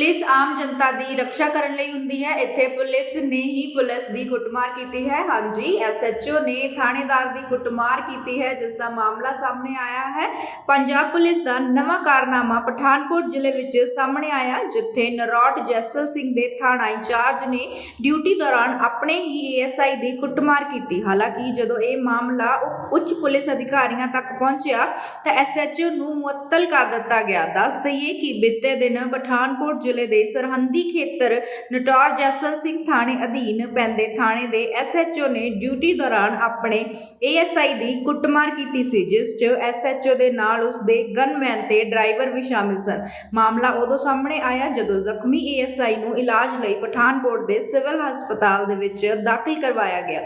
Police ਆਮ ਜਨਤਾ ਦੀ ਰੱਖਿਆ ਕਰਨ ਲਈ ਹੁੰਦੀ ਹੈ। ਇੱਥੇ ਪੁਲਿਸ ਨੇ ਹੀ ਪੁਲਿਸ ਦੀ ਕੁੱਟਮਾਰ ਕੀਤੀ ਹੈ। ਹਾਂਜੀ ਐਸਐਚਓ ਨੇ ਥਾਣੇਦਾਰ ਦੀ ਕੁੱਟਮਾਰ ਕੀਤੀ ਹੈ, ਜਿਸ ਦਾ ਮਾਮਲਾ ਸਾਹਮਣੇ ਆਇਆ ਹੈ। ਪੰਜਾਬ ਪੁਲਿਸ ਦਾ ਨਵਾਂ ਕਾਰਨਾਮਾ ਪਠਾਨਕੋਟ ਜ਼ਿਲ੍ਹੇ ਵਿੱਚ ਸਾਹਮਣੇ ਆਇਆ, ਜਿੱਥੇ ਨਰੌਟ ਜੈਸਲ ਸਿੰਘ ਦੇ ਥਾਣਾ ਇੰਚਾਰਜ ਨੇ ਡਿਊਟੀ ਦੌਰਾਨ ਆਪਣੇ ਹੀ ਏਐਸਆਈ ਦੀ ਕੁੱਟਮਾਰ ਕੀਤੀ। ਹਾਲਾਂਕਿ ਜਦੋਂ ਇਹ ਮਾਮਲਾ ਉ- ਉੱਚ ਪੁਲਿਸ ਅਧਿਕਾਰੀਆਂ ਤੱਕ ਪਹੁੰਚਿਆ, ਤਾਂ ਐਸਐਚਓ ਨੂੰ ਮੁਅੱਤਲ ਕਰ ਦਿੱਤਾ ਗਿਆ। ਦੱਸ ਦਈਏ ਕਿ ਬੀਤੇ ਦਿਨ ਪਠਾਨਕੋਟ ਜ਼ਿਲ੍ਹੇ ਦੇ ਸਰਹੰਦੀ ਖੇਤਰ ਨਟੌਰ ਜੈਸਲ ਸਿੰਘ ਥਾਣੇ ਅਧੀਨ ਪੈਂਦੇ ਥਾਣੇ ਦੇ ਐਸਐਚਓ ਨੇ ਡਿਊਟੀ ਦੌਰਾਨ ਆਪਣੇ ਏਐਸਆਈ ਦੀ ਕੁੱਟਮਾਰ ਕੀਤੀ ਸੀ, ਜਿਸ 'ਚ ਐਸਐਚਓ ਦੇ ਨਾਲ ਉਸ ਦੇ ਗਨਮੈਨ ਤੇ ਡਰਾਈਵਰ ਵੀ ਸ਼ਾਮਿਲ ਸਨ। ਮਾਮਲਾ ਉਦੋਂ ਸਾਹਮਣੇ ਆਇਆ ਜਦੋਂ ਜ਼ਖਮੀ ਏਐਸਆਈ ਨੂੰ ਇਲਾਜ ਲਈ ਪਠਾਨਕੋਟ ਦੇ ਸਿਵਲ ਹਸਪਤਾਲ ਦੇ ਵਿੱਚ ਦਾਖਲ ਕਰਵਾਇਆ ਗਿਆ।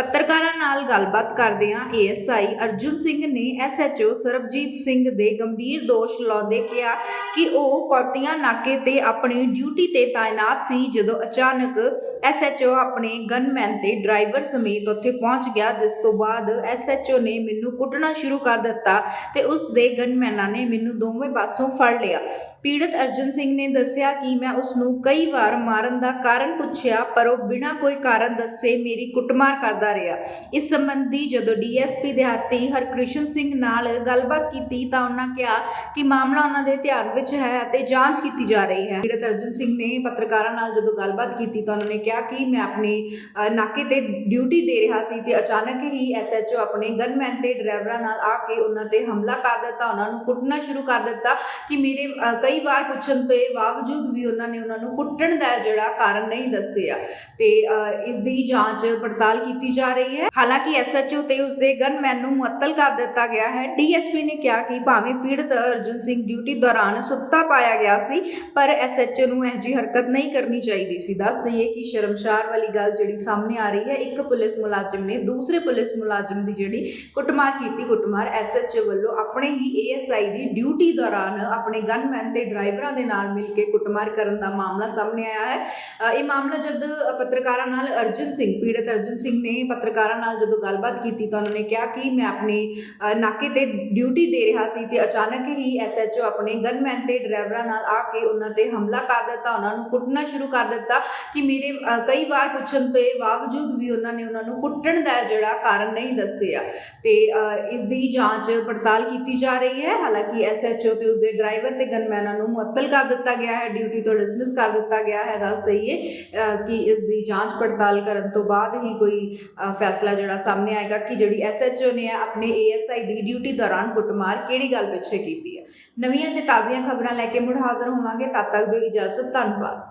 ਪੱਤਰਕਾਰਾਂ ਨਾਲ ਗੱਲਬਾਤ ਕਰਦਿਆਂ ਏਐਸਆਈ ਅਰਜੁਨ ਸਿੰਘ ਨੇ ਐਸਐਚਓ ਸਰਬਜੀਤ ਸਿੰਘ ਦੇ ਗੰਭੀਰ ਦੋਸ਼ ਲਾਉਂਦੇ ਕਿਹਾ ਕਿ ਉਹ ਕੌਤੀਆਂ ਨਾਕੇ ਤੇ ਆਪਣੀ ਡਿਊਟੀ ਤੇ ਤਾਇਨਾਤ ਸੀ ਜਦੋਂ ਅਚਾਨਕ ਐਸਐਚਓ ਆਪਣੇ ਗਨਮੈਨ ਤੇ ਡਰਾਈਵਰ ਸਮੇਤ ਉੱਥੇ ਪਹੁੰਚ ਗਿਆ, ਜਿਸ ਤੋਂ ਬਾਅਦ ਐਸਐਚਓ ਨੇ ਮੈਨੂੰ ਕੁੱਟਣਾ ਸ਼ੁਰੂ ਕਰ ਦਿੱਤਾ ਤੇ ਉਸ ਦੇ ਗਨਮੈਨਾਂ ਨੇ ਮੈਨੂੰ ਦੋਵੇਂ ਪਾਸੋਂ ਫੜ ਲਿਆ। ਪੀੜਤ ਅਰਜਨ ਸਿੰਘ ਨੇ ਦੱਸਿਆ ਕਿ ਮੈਂ ਉਸ ਨੂੰ ਕਈ ਵਾਰ ਮਾਰਨ ਦਾ ਕਾਰਨ ਪੁੱਛਿਆ, ਪਰ ਉਹ ਬਿਨਾਂ ਕੋਈ ਕਾਰਨ ਦੱਸੇ ਮੇਰੀ ਕੁੱਟਮਾਰ ਕਰਦਾ ਰਿਹਾ। ਇਸ ਸੰਬੰਧੀ ਜਦੋਂ ਡੀਐਸਪੀ ਦਿਹਾਤੀ ਹਰਕ੍ਰਿਸ਼ਨ ਸਿੰਘ ਨਾਲ ਗੱਲਬਾਤ ਕੀਤੀ ਤਾਂ ਉਹਨਾਂ ਕਿਹਾ ਕਿ ਮਾਮਲਾ ਉਹਨਾਂ ਦੇ ਧਿਆਨ ਵਿੱਚ ਹੈ ਅਤੇ ਜਾਂਚ ਕੀਤੀ ਜਾ ਰਹੀ ਹੈ। ਪੀੜਤ ਅਰਜਨ ਸਿੰਘ ਨੇ ਪੱਤਰਕਾਰਾਂ ਨਾਲ ਜਦੋਂ ਗੱਲਬਾਤ ਕੀਤੀ ਤਾਂ ਉਹਨਾਂ ਨੇ ਕਿਹਾ ਕਿ ਮੈਂ ਆਪਣੀ ਨਾਕੇ ਤੇ ਡਿਊਟੀ ਦੇ ਰਿਹਾ ਸੀ ਤੇ ਅਚਾਨਕ ਹੀ ਐਸਐਚਓ ਆਪਣੇ ਗਨਮੈਨ ਤੇ ਡਰਾਈਵਰਾਂ ਨਾਲ ਆ ਕੇ ਉਹਨਾਂ ਤੇ ਹਮਲਾ ਕਰ ਦਿੱਤਾ। ਉਹਨਾਂ ਨੂੰ ਕੁੱਟਣਾ ਸ਼ੁਰੂ ਕਰ ਦਿੱਤਾ ਕਿ ਮੇਰੇ ਕਈ ਵਾਰ ਪੁੱਛਣ ਦੇ ਬਾਵਜੂਦ ਵੀ ਉਹਨਾਂ ਨੇ ਉਹਨਾਂ ਨੂੰ ਕੁੱਟਣ ਦਾ ਜਿਹੜਾ ਕਾਰਨ ਨਹੀਂ ਦੱਸਿਆ ਤੇ ਅ, ਇਸ ਦੀ ਜਾਂਚ ਪੜਤਾਲ ਕੀਤੀ ਜਾ ਰਹੀ ਹੈ। ਹਾਲਾਂਕਿ ਐਸਐਚਓ ਤੇ ਉਸਦੇ ਗਨਮੈਨ ਨੂੰ ਮੁਅੱਤਲ ਕਰ ਦਿੱਤਾ ਗਿਆ ਹੈ। ਡੀਐਸਪੀ ਨੇ ਕਿਹਾ ਕਿ ਭਾਵੇਂ ਪੀੜਤ ਅਰਜੁਨ ਸਿੰਘ ਡਿਊਟੀ ਦੌਰਾਨ ਸੁੱਤਾ ਪਾਇਆ ਗਿਆ ਸੀ, ਪਰ ਐਸਐਚਓ ਨੂੰ ਇਹ ਜਿਹੀ ਹਰਕਤ ਨਹੀਂ ਕਰਨੀ ਚਾਹੀਦੀ ਸੀ। ਦੱਸ ਦਈਏ ਕਿ ਸ਼ਰਮਸ਼ਾਰ ਵਾਲੀ ਗੱਲ ਜਿਹੜੀ ਸਾਹਮਣੇ ਆ ਰਹੀ ਹੈ, ਇੱਕ ਪੁਲਿਸ ਮੁਲਾਜ਼ਮ ਨੇ ਦੂਸਰੇ ਪੁਲਿਸ ਮੁਲਾਜ਼ਮ ਦੀ ਜਿਹੜੀ ਕੁੱਟਮਾਰ ਕੀਤੀ, ਕੁੱਟਮਾਰ ਐਸਐਚਓ ਵੱਲੋਂ ਆਪਣੇ ਹੀ ਏਐਸਆਈ ਦੀ ਡਿਊਟੀ ਦੌਰਾਨ ਆਪਣੇ ਗਨਮੈਨ ਤੇ ਡਰਾਈਵਰਾਂ ਦੇ ਨਾਲ ਮਿਲ ਕੇ ਕੁੱਟਮਾਰ ਕਰਨ ਦਾ ਮਾਮਲਾ ਸਾਹਮਣੇ ਆਇਆ ਹੈ। ਇਹ ਮਾਮਲਾ ਜਦ ਪੱਤਰਕਾਰਾਂ ਨਾਲ ਅਰਜਨ ਸਿੰਘ, ਪੀੜਤ ਅਰਜਨ ਸਿੰਘ ਨੇ ਪੱਤਰਕਾਰਾਂ ਨਾਲ ਜਦੋਂ ਗੱਲਬਾਤ ਕੀਤੀ ਤਾਂ ਉਹਨਾਂ ਨੇ ਕਿਹਾ ਕਿ ਮੈਂ ਆਪਣੀ ਨਾਕੇ ਤੇ ਡਿਊਟੀ ਦੇ ਰਿਹਾ ਸੀ ਤੇ ਅਚਾਨਕ ਹੀ ਐਸਐਚਓ ਆਪਣੇ ਗਨਮੈਨ ਤੇ ਡਰਾਈਵਰਾਂ ਨਾਲ ਆ ਕੇ ਉਹਨਾਂ ਤੇ ਹਮਲਾ ਕਰ ਦਿੱਤਾ, ਉਹਨਾਂ ਨੂੰ ਕੁੱਟਣਾ ਸ਼ੁਰੂ ਕਰ ਦਿੱਤਾ ਕਿ ਮੇਰੇ ਕਈ ਵਾਰ ਪੁੱਛਣ ਦੇ ਬਾਵਜੂਦ ਵੀ ਉਹਨਾਂ ਨੇ ਉਹਨਾਂ ਨੂੰ ਕੁੱਟਣ ਦਾ ਜਿਹੜਾ ਕਾਰਨ ਨਹੀਂ ਦੱਸਿਆ ਤੇ ਇਸ ਦੀ ਜਾਂਚ ਪੜਤਾਲ ਕੀਤੀ ਜਾ ਰਹੀ ਹੈ। ਹਾਲਾਂਕਿ ਐਸਐਚਓ ਤੇ ਉਸਦੇ ਡਰਾਈਵਰ ਤੇ ਗਨਮੈਨਾਂ ਨੂੰ ਮੁਅੱਤਲ ਕਰ ਦਿੱਤਾ ਗਿਆ ਹੈ ਡਿਊਟੀ ਤੋਂ ਡਿਸਮਿਸ ਕਰ ਦਿੱਤਾ ਗਿਆ ਹੈ। ਦੱਸ ਦਈਏ ਕਿ ਇਸ ਦੀ ਜਾਂਚ ਪੜਤਾਲ ਕਰਨ ਤੋਂ ਬਾਅਦ ਹੀ ਕੋਈ ਫੈਸਲਾ ਜਿਹੜਾ ਸਾਹਮਣੇ ਆਏਗਾ ਕਿ ਜਿਹੜੀ ਐਸਐਚਓ ਨੇ ਆਪਣੇ ਏਐਸਆਈ ਦੀ ਡਿਊਟੀ ਦੌਰਾਨ ਕੁੱਟਮਾਰ ਕਿਹੜੀ ਗੱਲ ਪਿੱਛੇ ਕੀਤੀ ਹੈ। ਨਵੀਆਂ ਤੇ ਤਾਜ਼ੀਆਂ ਖਬਰਾਂ ਲੈ ਕੇ ਮੁੜ ਹਾਜ਼ਰ ਹੋਵਾਂਗੇ। ਤਦ ਤੱਕ ਦਿਓ ਇਜਾਜ਼ਤ, ਧੰਨਵਾਦ।